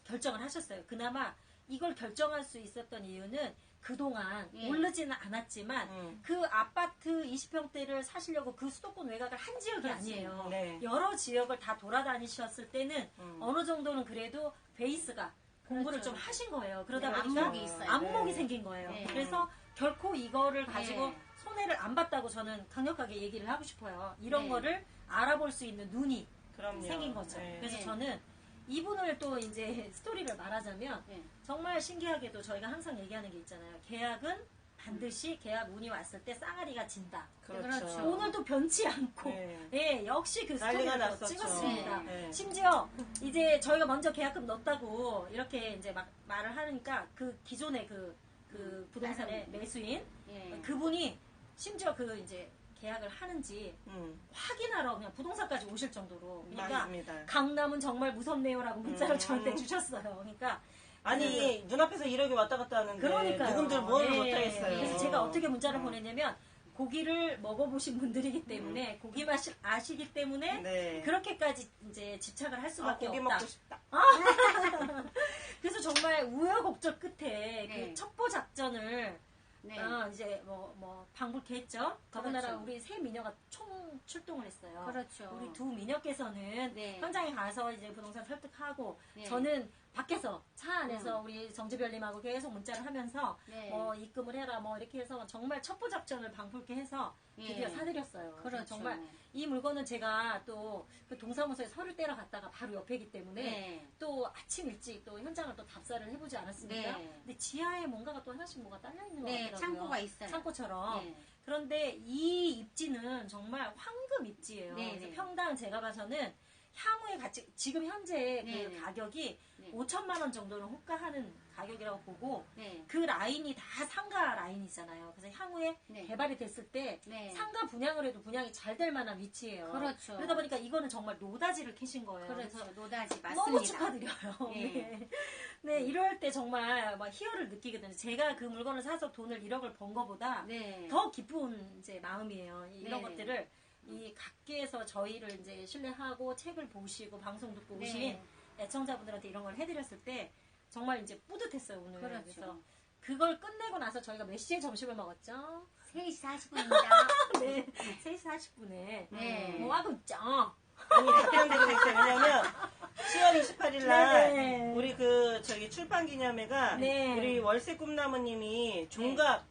Speaker 1: 결정을 하셨어요. 그나마 이걸 결정할 수 있었던 이유는 그동안
Speaker 3: 예.
Speaker 1: 오르지는 않았지만
Speaker 2: 음.
Speaker 1: 그 아파트 20평대를 사시려고 그 수도권 외곽을 한 지역이
Speaker 3: 그렇지.
Speaker 1: 아니에요.
Speaker 2: 네.
Speaker 1: 여러 지역을 다 돌아다니셨을 때는
Speaker 2: 음.
Speaker 1: 어느 정도는 그래도 베이스가 공부를
Speaker 3: 그렇죠.
Speaker 1: 좀 하신 거예요. 그러다
Speaker 3: 네,
Speaker 1: 보니까
Speaker 3: 안목이 있어요.
Speaker 1: 안목이
Speaker 2: 네.
Speaker 1: 생긴 거예요.
Speaker 3: 네.
Speaker 1: 그래서 결코 이거를 가지고
Speaker 3: 네.
Speaker 1: 손해를 안 봤다고 저는 강력하게 얘기를 하고 싶어요. 이런
Speaker 3: 네.
Speaker 1: 거를 알아볼 수 있는 눈이
Speaker 2: 그럼요.
Speaker 1: 생긴 거죠.
Speaker 2: 네.
Speaker 1: 그래서
Speaker 3: 네.
Speaker 1: 저는 이분을 또 이제 스토리를 말하자면
Speaker 3: 네.
Speaker 1: 정말 신기하게도 저희가 항상 얘기하는 게 있잖아요. 계약은 반드시 계약 운이 왔을 때 쌍아리가 진다.
Speaker 2: 그렇죠.
Speaker 3: 그렇죠.
Speaker 1: 오늘도 변치 않고
Speaker 2: 네.
Speaker 1: 예, 역시 그 스토리를. 찍었습니다.
Speaker 2: 네.
Speaker 1: 심지어 이제 저희가 먼저 계약금 넣었다고 이렇게 이제 막 말을 하니까 그 기존의 그, 그 부동산의
Speaker 3: 다른-
Speaker 1: 매수인
Speaker 3: 예.
Speaker 1: 그분이 심지어 그 이제 계약을 하는지
Speaker 2: 음,
Speaker 1: 확인하러 그냥 부동산까지 오실 정도로 그러니까
Speaker 2: 맞습니다.
Speaker 1: 강남은 정말 무섭네요라고 문자를
Speaker 2: 음.
Speaker 1: 저한테 주셨어요. 그러니까
Speaker 2: 아니 눈앞에서 1억이 왔다 갔다 하는데
Speaker 1: 그러니까요.
Speaker 2: 누군들 뭘
Speaker 1: 네.
Speaker 2: 못하겠어요.
Speaker 1: 그래서 제가 어떻게 문자를
Speaker 2: 음.
Speaker 1: 보냈냐면 고기를 먹어보신 분들이기 때문에 고기 맛을 아시기 때문에
Speaker 2: 네.
Speaker 1: 그렇게까지 이제 집착을 할
Speaker 2: 아,
Speaker 1: 수밖에
Speaker 2: 고기
Speaker 1: 없다.
Speaker 2: 먹고 싶다.
Speaker 1: 그래서 정말 우여곡절 끝에
Speaker 3: 네.
Speaker 1: 그 첩보 작전을
Speaker 3: 네.
Speaker 1: 어, 이제 뭐, 뭐 방불케 했죠. 더군다나
Speaker 3: 그렇죠.
Speaker 1: 우리 세 미녀가 총 출동을 했어요.
Speaker 3: 그렇죠.
Speaker 1: 우리 두 미녀께서는
Speaker 3: 네.
Speaker 1: 현장에 가서 이제 부동산 설득하고
Speaker 3: 네.
Speaker 1: 저는 밖에서 차 안에서 우리 정재별님하고 계속 문자를 하면서
Speaker 3: 네.
Speaker 1: 뭐 입금을 해라 뭐 이렇게 해서 정말 첩보 작전을 방불케 해서 드디어
Speaker 3: 예.
Speaker 1: 사드렸어요.
Speaker 3: 그렇죠.
Speaker 1: 정말 이 물건은 제가 또 그 동사무소에 서류 떼러 갔다가 바로 옆이기 때문에
Speaker 3: 네.
Speaker 1: 또 아침 일찍 또 현장을 또 답사를 해보지 않았습니까?
Speaker 3: 네.
Speaker 1: 근데 지하에 뭔가가 또 하나씩 뭐가 딸려 있는 것
Speaker 3: 네,
Speaker 1: 같더라고요.
Speaker 3: 창고가 있어요.
Speaker 1: 창고처럼.
Speaker 3: 네.
Speaker 1: 그런데 이 입지는 정말 황금 입지예요.
Speaker 3: 네,
Speaker 1: 그래서
Speaker 3: 네.
Speaker 1: 평당 제가 봐서는 향후의 가치 지금 현재
Speaker 3: 네,
Speaker 1: 그
Speaker 3: 네.
Speaker 1: 가격이
Speaker 3: 네.
Speaker 1: 5천만 원 정도는 호가하는 가격이라고 보고
Speaker 3: 네.
Speaker 1: 그 라인이 다 상가 라인이잖아요. 그래서 향후에
Speaker 3: 네.
Speaker 1: 개발이 됐을 때
Speaker 3: 네.
Speaker 1: 상가 분양을 해도 분양이 잘 될 만한 위치예요.
Speaker 3: 그렇죠.
Speaker 1: 그러다 보니까 이거는 정말 노다지를 캐신 거예요.
Speaker 3: 그렇죠. 노다지 맞습니다.
Speaker 1: 너무 축하드려요.
Speaker 3: 예.
Speaker 1: 네. 네, 이럴 때 정말 막 희열을 느끼거든요. 제가 그 물건을 사서 돈을 1억을 번 거보다
Speaker 3: 네.
Speaker 1: 더 기쁜 이제 마음이에요. 이런
Speaker 3: 네.
Speaker 1: 것들을 이 각계에서 저희를 이제 신뢰하고 책을 보시고 방송 듣고 오신
Speaker 3: 네.
Speaker 1: 애청자분들한테 이런 걸 해드렸을 때 정말 이제 뿌듯했어요 오늘.
Speaker 3: 그렇죠.
Speaker 1: 그래서 그걸 끝내고 나서 저희가 몇 시에 점심을 먹었죠?
Speaker 3: 3시 40분입니다.
Speaker 1: 네, 3시 40분에
Speaker 3: 네.
Speaker 1: 뭐 하고 있죠?
Speaker 2: 아니 답변 드리겠어요. 왜냐면 10월 28일 날
Speaker 1: 네.
Speaker 2: 우리 그 저기 출판 기념회가
Speaker 1: 네.
Speaker 2: 우리 월세 꿈나무님이 종각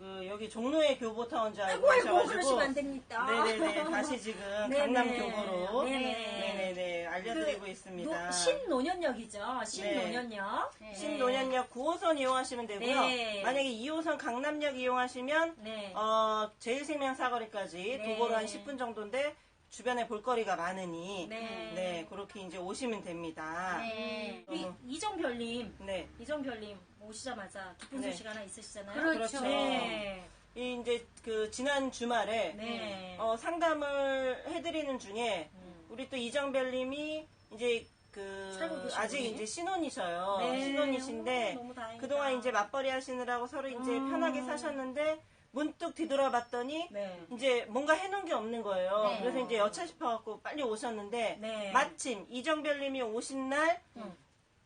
Speaker 2: 그 여기 종로의 교보타운 줄 알고
Speaker 1: 아이고 아이고 그러시면 안 됩니다.
Speaker 2: 네네네 다시 지금
Speaker 1: 네네.
Speaker 2: 강남 교보로
Speaker 1: 네네.
Speaker 2: 네네 네 알려드리고
Speaker 1: 그
Speaker 2: 있습니다.
Speaker 1: 노- 신노년역이죠. 신노년역.
Speaker 3: 네.
Speaker 2: 신노년역 9호선 이용하시면 되고요.
Speaker 1: 네.
Speaker 2: 만약에 2호선 강남역 이용하시면
Speaker 1: 네.
Speaker 2: 어, 제일생명 사거리까지
Speaker 1: 네.
Speaker 2: 도보로 한 10분 정도인데 주변에 볼거리가 많으니
Speaker 1: 네.
Speaker 2: 네, 그렇게 이제 오시면 됩니다.
Speaker 3: 네.
Speaker 1: 이,
Speaker 2: 너무-
Speaker 1: 이정별님,
Speaker 2: 네.
Speaker 1: 이정별님 오시자마자 기쁜
Speaker 2: 네.
Speaker 1: 소식 하나 있으시잖아요.
Speaker 3: 그렇죠.
Speaker 2: 그렇죠.
Speaker 1: 네.
Speaker 2: 이 이제 그 지난 주말에
Speaker 1: 네.
Speaker 2: 어, 상담을 해드리는 중에
Speaker 1: 음.
Speaker 2: 우리 또 이정별님이 이제 그
Speaker 1: 살고 계신
Speaker 2: 아직
Speaker 1: 분이?
Speaker 2: 이제 신혼이셔요.
Speaker 1: 네.
Speaker 2: 신혼이신데
Speaker 1: 오.
Speaker 2: 그동안 이제 맞벌이 하시느라고 서로 이제
Speaker 1: 음.
Speaker 2: 편하게 사셨는데 문득 뒤돌아봤더니
Speaker 1: 네.
Speaker 2: 이제 뭔가 해놓은 게 없는 거예요.
Speaker 3: 네.
Speaker 2: 그래서 이제 여차 싶어갖고 빨리 오셨는데
Speaker 1: 네.
Speaker 2: 마침 이정별님이 오신 날
Speaker 1: 음.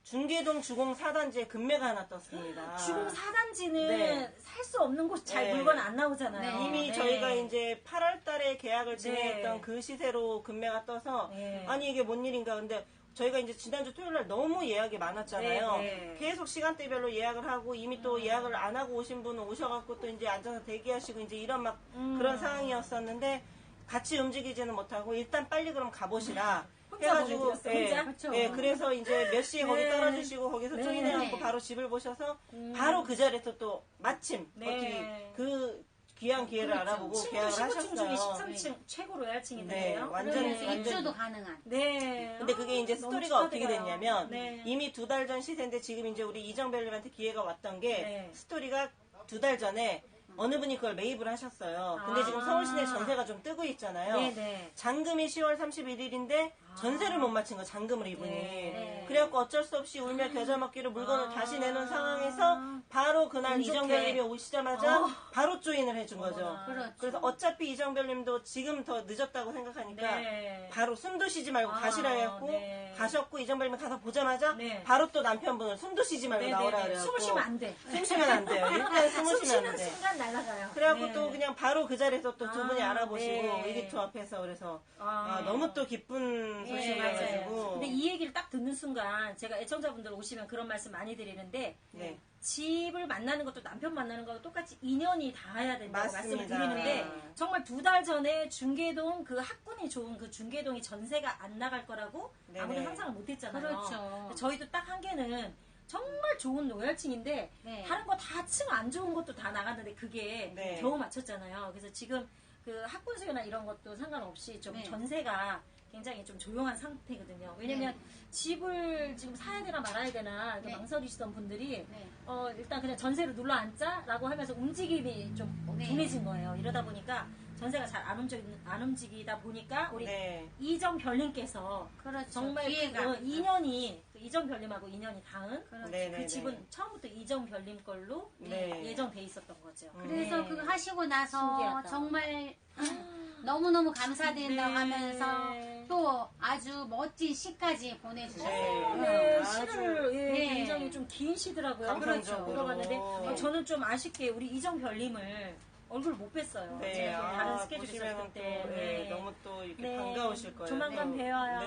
Speaker 2: 중계동 주공 4단지에 금매가 하나 떴습니다.
Speaker 1: 주공 4단지는
Speaker 2: 네.
Speaker 1: 살 수 없는 곳 잘
Speaker 2: 네.
Speaker 1: 물건 안 나오잖아요.
Speaker 3: 네.
Speaker 2: 이미
Speaker 1: 네.
Speaker 2: 저희가 이제 8월 달에 계약을 진행했던
Speaker 1: 네.
Speaker 2: 그 시세로 금매가 떠서
Speaker 1: 네.
Speaker 2: 아니 이게 뭔 일인가 근데 저희가 이제 지난주 토요일 날 너무 예약이 많았잖아요.
Speaker 1: 네, 네.
Speaker 2: 계속 시간대별로 예약을 하고 이미 또 예약을 안 하고 오신 분은 오셔갖고 또 이제 앉아서 대기하시고 이제 이런 막
Speaker 1: 음.
Speaker 2: 그런 상황이었었는데 같이 움직이지는 못하고 일단 빨리 그럼 가보시라. 해가지고 예,
Speaker 1: 혼자?
Speaker 3: 그렇죠.
Speaker 2: 예, 그래서 이제 몇 시에 거기
Speaker 1: 네.
Speaker 2: 떨어지시고 거기서
Speaker 1: 네.
Speaker 2: 쪼인해갖고
Speaker 3: 네.
Speaker 2: 바로 집을 보셔서
Speaker 1: 음.
Speaker 2: 바로 그 자리에서 또 마침
Speaker 1: 네.
Speaker 2: 어떻게 그 귀한 기회를 알아보고
Speaker 1: 친구
Speaker 2: 계약을
Speaker 1: 19층 중에
Speaker 2: 하셨어요.
Speaker 1: 13층 최고 로얄층인데요.
Speaker 2: 네, 완전-
Speaker 3: 그러면서
Speaker 2: 완전-
Speaker 3: 입주도 가능한.
Speaker 1: 네.
Speaker 2: 근데 그게 이제
Speaker 1: 아, 너무
Speaker 2: 스토리가 어떻게
Speaker 1: 축하드려요.
Speaker 2: 됐냐면
Speaker 1: 네.
Speaker 2: 이미 두 달 전 시세인데 지금 이제 우리 이정별님한테 기회가 왔던 게
Speaker 1: 네.
Speaker 2: 스토리가 두 달 전에 어느 분이 그걸 매입을 하셨어요. 근데
Speaker 1: 아.
Speaker 2: 지금 서울 시내 전세가 좀 뜨고 있잖아요.
Speaker 1: 네네.
Speaker 2: 잔금이 10월 31일인데 전세를 못 마친 거 잔금을 이분이.
Speaker 1: 네.
Speaker 2: 그래갖고 어쩔 수 없이 울며 겨자 먹기로 물건을
Speaker 1: 아.
Speaker 2: 다시 내놓은 상황에서 바로 그날
Speaker 1: 운 좋게.
Speaker 2: 이정별님이 오시자마자
Speaker 1: 어.
Speaker 2: 바로 조인을 해준 거죠.
Speaker 1: 어머나.
Speaker 3: 그렇죠.
Speaker 2: 그래서 어차피 이정별님도 지금 더 늦었다고 생각하니까
Speaker 1: 네.
Speaker 2: 바로 숨도 쉬지 말고
Speaker 1: 아,
Speaker 2: 가시라 해갖고
Speaker 1: 네.
Speaker 2: 가셨고 이정별님 가서 보자마자
Speaker 1: 네.
Speaker 2: 바로 또 남편분을 숨도 쉬지 말고
Speaker 1: 네네네.
Speaker 2: 나오라 그래갖고
Speaker 1: 숨을 쉬면 안 돼.
Speaker 2: 숨 쉬면 안 돼요. 일단 숨을
Speaker 1: 숨
Speaker 2: 쉬면
Speaker 1: 쉬는
Speaker 2: 안 돼.
Speaker 1: 순간 날아가요.
Speaker 2: 그래갖고
Speaker 1: 네.
Speaker 2: 또 그냥 바로 그 자리에서 또두
Speaker 1: 아,
Speaker 2: 분이 알아보시고
Speaker 1: 네.
Speaker 2: 위기투 앞에서 그래서
Speaker 1: 아.
Speaker 2: 아, 너무 또 기쁜
Speaker 1: 네,
Speaker 2: 소식이어가지고
Speaker 1: 맞아요. 근데 이 얘기를 딱 듣는 순간 제가 애청자분들 오시면 그런 말씀 많이 드리는데
Speaker 2: 네.
Speaker 1: 집을 만나는 것도 남편 만나는 거하고 똑같이 인연이 닿아야 된다고
Speaker 2: 맞습니다.
Speaker 1: 말씀을 드리는데
Speaker 2: 네.
Speaker 1: 정말 두 달 전에 중계동 그 학군이 좋은 그 중계동이 전세가 안 나갈 거라고
Speaker 2: 네네.
Speaker 1: 아무도 상상을 못 했잖아요.
Speaker 3: 그렇죠.
Speaker 1: 저희도 딱 한 개는 정말 좋은 로얄층인데
Speaker 3: 네.
Speaker 1: 다른 거 다 층 안 좋은 것도 다 나갔는데 그게
Speaker 2: 네.
Speaker 1: 겨우 맞췄잖아요. 그래서 지금 그 학군 수요나 이런 것도 상관없이 좀
Speaker 3: 네.
Speaker 1: 전세가 굉장히 좀 조용한 상태거든요. 왜냐면 집을 지금 사야 되나 말아야 되나 이렇게
Speaker 3: 네.
Speaker 1: 망설이시던 분들이
Speaker 3: 네.
Speaker 1: 어, 일단 그냥 전세로 눌러 앉자라고 하면서 움직임이 좀
Speaker 3: 네.
Speaker 1: 둔해진 거예요. 이러다 보니까 전세가 잘 안 움직, 안 움직이다 보니까 우리
Speaker 2: 네.
Speaker 1: 이정 별님께서
Speaker 3: 그렇죠.
Speaker 1: 정말
Speaker 3: 기회가.
Speaker 1: 그, 어, 인연이 그 이정 별님하고 인연이 닿은
Speaker 3: 그렇죠.
Speaker 1: 그 집은 처음부터 이정 별님 걸로
Speaker 2: 네.
Speaker 1: 예정돼 있었던 거죠.
Speaker 3: 그래서
Speaker 1: 네.
Speaker 3: 그거 하시고 나서
Speaker 1: 신기하다.
Speaker 3: 정말 너무너무 감사드린다고
Speaker 1: 네.
Speaker 3: 하면서 또 아주 멋진 시까지 보내주셨어요.
Speaker 1: 네,
Speaker 2: 아주-
Speaker 1: 시를 예,
Speaker 3: 네.
Speaker 1: 굉장히 좀 긴 시더라고요.
Speaker 2: 감성적으로.
Speaker 1: 물어봤는데
Speaker 2: 네.
Speaker 1: 어, 저는 좀 아쉽게 우리 이정 별님을 얼굴 못 뵀어요.
Speaker 2: 네,
Speaker 1: 제가
Speaker 2: 아,
Speaker 1: 다른 스케줄이
Speaker 2: 보시면은
Speaker 1: 있었을
Speaker 2: 또,
Speaker 1: 때.
Speaker 2: 네, 너무 또 이렇게
Speaker 1: 네.
Speaker 2: 반가우실 거예요.
Speaker 1: 조만간
Speaker 2: 네.
Speaker 1: 뵈어요.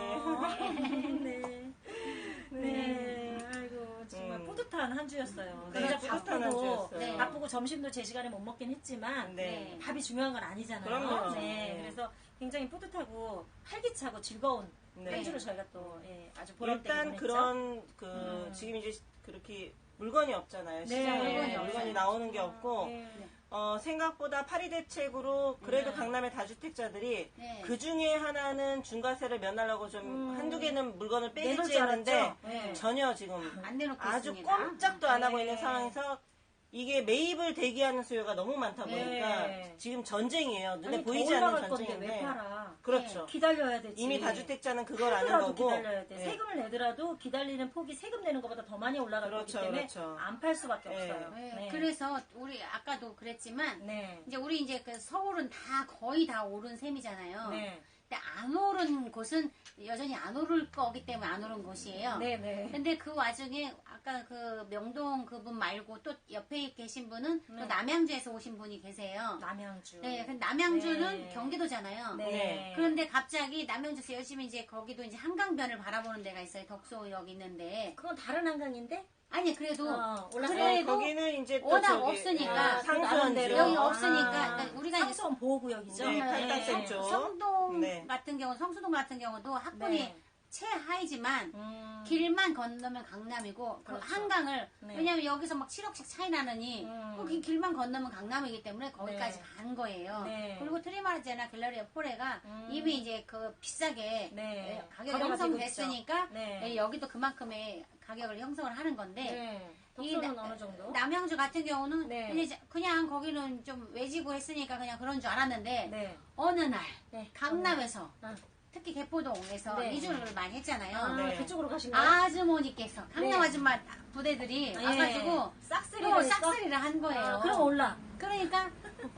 Speaker 2: 네.
Speaker 1: 네. 네. 정말
Speaker 2: 음.
Speaker 1: 뿌듯한 한 주였어요.
Speaker 2: 네,
Speaker 1: 진짜
Speaker 2: 뿌듯한 한
Speaker 1: 바쁘고
Speaker 2: 주였어요.
Speaker 3: 네.
Speaker 1: 바쁘고 점심도 제 시간에 못 먹긴 했지만
Speaker 2: 네.
Speaker 1: 밥이 중요한 건 아니잖아요.
Speaker 2: 그럼요.
Speaker 1: 네.
Speaker 2: 네.
Speaker 1: 그래서 굉장히 뿌듯하고 활기차고 즐거운
Speaker 2: 네.
Speaker 1: 한 주를 저희가 또 예, 아주 보람되게
Speaker 2: 일단
Speaker 1: 보냈죠.
Speaker 2: 그런 그
Speaker 1: 음.
Speaker 2: 지금 이제 그렇게 물건이 없잖아요.
Speaker 1: 네.
Speaker 2: 시장에
Speaker 1: 물건이
Speaker 2: 물건이,
Speaker 3: 없어요.
Speaker 2: 나오는 게 없고
Speaker 1: 네.
Speaker 2: 어, 생각보다 파리 대책으로 그래도
Speaker 1: 네.
Speaker 2: 강남의 다주택자들이
Speaker 3: 네.
Speaker 2: 그 중에 하나는 중과세를 면하려고 좀
Speaker 1: 음.
Speaker 2: 한두 개는 물건을
Speaker 1: 내놓을
Speaker 2: 빼겠지
Speaker 1: 줄
Speaker 2: 하는데
Speaker 1: 알았죠? 네.
Speaker 2: 전혀 지금
Speaker 3: 안 내놓고
Speaker 2: 아주
Speaker 3: 있습니다.
Speaker 2: 꼼짝도 안 하고
Speaker 1: 네.
Speaker 2: 있는 상황에서 이게 매입을 대기하는 수요가 너무 많다 보니까
Speaker 1: 네.
Speaker 2: 지금 전쟁이에요. 눈에
Speaker 1: 아니,
Speaker 2: 보이지
Speaker 1: 더
Speaker 2: 않는
Speaker 1: 올라갈 건데 왜
Speaker 2: 전쟁인데
Speaker 1: 팔아?
Speaker 2: 그렇죠.
Speaker 1: 기다려야 되지.
Speaker 2: 이미 다주택자는 그걸 아는
Speaker 1: 팔더라도
Speaker 2: 거고
Speaker 1: 기다려야 돼.
Speaker 2: 네.
Speaker 1: 세금을 내더라도 기다리는 폭이 세금 내는 것보다 더 많이 올라갈
Speaker 2: 그렇죠,
Speaker 1: 때문에
Speaker 2: 그렇죠.
Speaker 1: 안 팔 수밖에
Speaker 2: 네.
Speaker 1: 없어요.
Speaker 3: 네.
Speaker 1: 네.
Speaker 3: 그래서 우리 아까도 그랬지만
Speaker 1: 네.
Speaker 3: 이제 우리 이제 그 서울은 다 거의 다 오른 셈이잖아요.
Speaker 1: 네.
Speaker 3: 근데 안 오른 곳은 여전히 안 오를 거기 때문에 안 오른 곳이에요.
Speaker 1: 네, 네.
Speaker 3: 근데 그 와중에 아까 그 명동 그분 말고 또 옆에 계신 분은 또
Speaker 1: 네.
Speaker 3: 남양주에서 오신 분이 계세요.
Speaker 1: 남양주.
Speaker 3: 네, 근데 남양주는
Speaker 1: 네.
Speaker 3: 경기도잖아요.
Speaker 1: 네.
Speaker 2: 네.
Speaker 3: 그런데 갑자기 남양주에서 열심히 이제 거기도 이제 한강변을 바라보는 데가 있어요. 덕소역 있는데.
Speaker 1: 그건 다른 한강인데?
Speaker 3: 아니 그래도
Speaker 1: 어, 올라가-
Speaker 3: 그래도
Speaker 2: 어, 거기는 이제 또
Speaker 3: 워낙
Speaker 2: 저기,
Speaker 3: 없으니까
Speaker 2: 아, 상수원지요.
Speaker 1: 나름대로.
Speaker 3: 여기 없으니까
Speaker 1: 아,
Speaker 3: 그러니까 우리가 이제
Speaker 1: 상수원 보호구역이죠.
Speaker 2: 네,
Speaker 3: 네, 네.
Speaker 2: 쪽.
Speaker 3: 성동
Speaker 2: 네.
Speaker 3: 같은 경우, 성수동 같은 경우도 학군이
Speaker 1: 네.
Speaker 3: 최하이지만
Speaker 1: 음.
Speaker 3: 길만 건너면 강남이고 그
Speaker 1: 그렇죠.
Speaker 3: 한강을
Speaker 1: 네.
Speaker 3: 왜냐면 여기서 막 7억씩 차이 나느니
Speaker 1: 음.
Speaker 3: 거기 길만 건너면 강남이기 때문에 거기까지
Speaker 1: 네.
Speaker 3: 간 거예요.
Speaker 1: 네.
Speaker 3: 그리고 트리마르제나 갤러리아 포레가
Speaker 1: 음.
Speaker 3: 이미 이제 그 비싸게
Speaker 1: 네.
Speaker 3: 예, 가격이
Speaker 1: 가격이
Speaker 3: 형성됐으니까
Speaker 1: 네.
Speaker 3: 예, 여기도 그만큼의 가격을 형성을 하는 건데
Speaker 1: 네.
Speaker 3: 이
Speaker 1: 독서는
Speaker 3: 나-
Speaker 1: 어느 정도?
Speaker 3: 남양주 같은 경우는
Speaker 1: 네.
Speaker 3: 그냥, 그냥 거기는 좀 외지고 했으니까 그냥 그런 줄 알았는데
Speaker 1: 네.
Speaker 3: 어느 날
Speaker 1: 네.
Speaker 3: 강남에서
Speaker 1: 아,
Speaker 3: 특히 개포동에서
Speaker 1: 네.
Speaker 3: 이주를 많이 했잖아요.
Speaker 1: 아,
Speaker 2: 네.
Speaker 1: 그쪽으로 가신 거예요?
Speaker 3: 아주머니께서 강남
Speaker 1: 네.
Speaker 3: 아줌마 부대들이
Speaker 1: 예.
Speaker 3: 와가지고
Speaker 1: 싹쓸이를
Speaker 3: 또
Speaker 1: 했어?
Speaker 3: 싹쓸이를 한 거예요.
Speaker 1: 아, 그럼 올라.
Speaker 3: 그러니까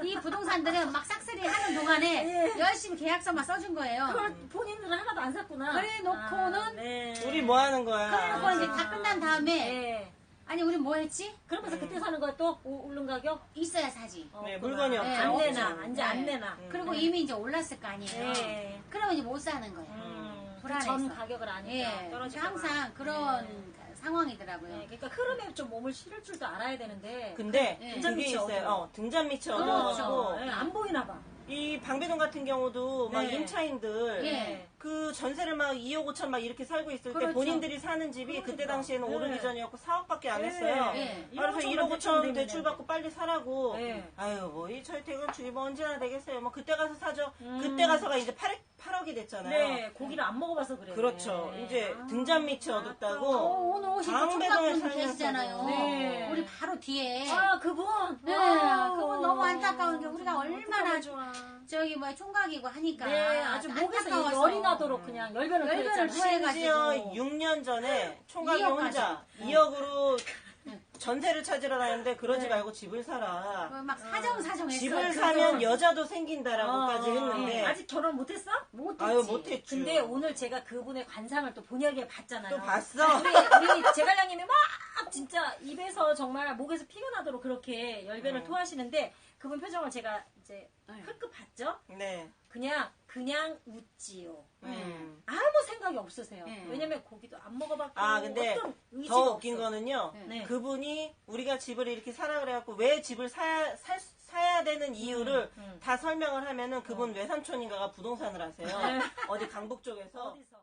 Speaker 3: 이 부동산들은 막 싹쓸이 하는 동안에
Speaker 1: 예.
Speaker 3: 열심히 계약서만 써준 거예요.
Speaker 1: 그걸 본인들은 하나도 안 샀구나.
Speaker 3: 그래 놓고는
Speaker 1: 아, 네.
Speaker 2: 우리 뭐 하는 거야?
Speaker 3: 그래 놓고 이제 다 끝난 다음에
Speaker 1: 네.
Speaker 3: 아니 우리 뭐 했지?
Speaker 1: 그러면서
Speaker 2: 음.
Speaker 1: 그때 사는 거야 또 오- 오른 가격?
Speaker 3: 있어야 사지.
Speaker 1: 어,
Speaker 2: 네,
Speaker 1: 없구나.
Speaker 2: 물건이 없죠.
Speaker 1: 안 내나. 이제
Speaker 3: 네.
Speaker 1: 안 내나.
Speaker 2: 음.
Speaker 3: 그리고
Speaker 1: 네.
Speaker 3: 이미 이제 올랐을 거 아니에요.
Speaker 1: 네.
Speaker 3: 그러면 이제 못 사는 거예요.
Speaker 1: 음, 그
Speaker 3: 불안해서.
Speaker 1: 전 가격을 아니까
Speaker 3: 예,
Speaker 1: 떨어지고
Speaker 3: 항상 그런 상황이더라고요.
Speaker 1: 네, 그러니까 흐름에 좀 몸을 실을 줄도 알아야 되는데
Speaker 2: 근데
Speaker 3: 네.
Speaker 1: 등잔 밑이
Speaker 2: 있어요.
Speaker 1: 어,
Speaker 2: 등잔 밑이
Speaker 3: 그렇죠.
Speaker 2: 어두워가지고
Speaker 1: 네, 안 보이나 봐.
Speaker 2: 이 방배동 같은 경우도 막
Speaker 1: 네.
Speaker 2: 임차인들
Speaker 3: 예.
Speaker 2: 그 전세를 막 2억 5천 막 이렇게 살고 있을 때
Speaker 3: 그렇죠.
Speaker 2: 본인들이 사는 집이 그때
Speaker 1: 그러니까.
Speaker 2: 당시에는
Speaker 1: 네.
Speaker 2: 오르기 전이었고 4억밖에 안 했어요.
Speaker 3: 네.
Speaker 2: 그래서 1억 5천 대출 받고 빨리 사라고.
Speaker 1: 네.
Speaker 2: 아유 뭐이 저희택은 주기 뭐 언제나 되겠어요. 뭐 그때 가서 사죠.
Speaker 1: 음.
Speaker 2: 그때 가서가 이제 8억 8억이 됐잖아요.
Speaker 1: 네, 고기를 안 먹어봐서 그래요.
Speaker 2: 그렇죠.
Speaker 1: 네.
Speaker 2: 이제
Speaker 1: 아,
Speaker 2: 등잔 밑이
Speaker 3: 어,
Speaker 2: 어둡다고.
Speaker 3: 오늘 오신 분
Speaker 2: 방배동에
Speaker 3: 총각분
Speaker 2: 살면서도.
Speaker 3: 계시잖아요.
Speaker 1: 네.
Speaker 3: 우리 바로 뒤에.
Speaker 1: 아, 그분?
Speaker 3: 네,
Speaker 1: 아우.
Speaker 3: 그분 너무 안타까운 게 우리가 얼마나
Speaker 1: 좋아.
Speaker 3: 저기 뭐야 총각이고 하니까
Speaker 1: 네, 아주 목에서 나도록 그냥 열변을
Speaker 3: 열변을.
Speaker 2: 심지어 6년 전에 총각이
Speaker 3: 2억
Speaker 2: 혼자
Speaker 3: 가지고.
Speaker 2: 2억으로 전세를 찾으러 다녔는데 그러지
Speaker 1: 네.
Speaker 2: 말고 집을 사라.
Speaker 3: 막 사정 사정 했어.
Speaker 2: 집을 사면 여자도 생긴다라고까지
Speaker 1: 어,
Speaker 2: 했는데
Speaker 1: 아직 결혼 못했어?
Speaker 3: 못했지.
Speaker 2: 아유 못했죠.
Speaker 1: 근데 오늘 제가 그분의 관상을 또 본연에 봤잖아요.
Speaker 2: 또 봤어?
Speaker 1: 우리, 우리 제갈량님이 막 진짜 입에서 정말 목에서 피가 나도록 그렇게 열변을
Speaker 2: 음.
Speaker 1: 토하시는데 그분 표정을 제가 이제
Speaker 3: 네.
Speaker 1: 흘끗 봤죠?
Speaker 2: 네.
Speaker 1: 그냥 그냥 웃지요.
Speaker 2: 음.
Speaker 1: 아무 생각이 없으세요.
Speaker 3: 네.
Speaker 1: 왜냐면 고기도 안 먹어봤고
Speaker 2: 아 근데
Speaker 1: 어떤 의지가
Speaker 2: 더
Speaker 1: 없어.
Speaker 2: 웃긴 거는요.
Speaker 3: 네.
Speaker 2: 그분이 우리가 집을 이렇게 사라 그래갖고 왜 집을 사야 살, 사야 되는 이유를
Speaker 1: 음.
Speaker 2: 다 설명을 하면은 그분 외삼촌인가가 부동산을 하세요.
Speaker 1: 네.
Speaker 2: 어디 강북 쪽에서
Speaker 1: 어디서?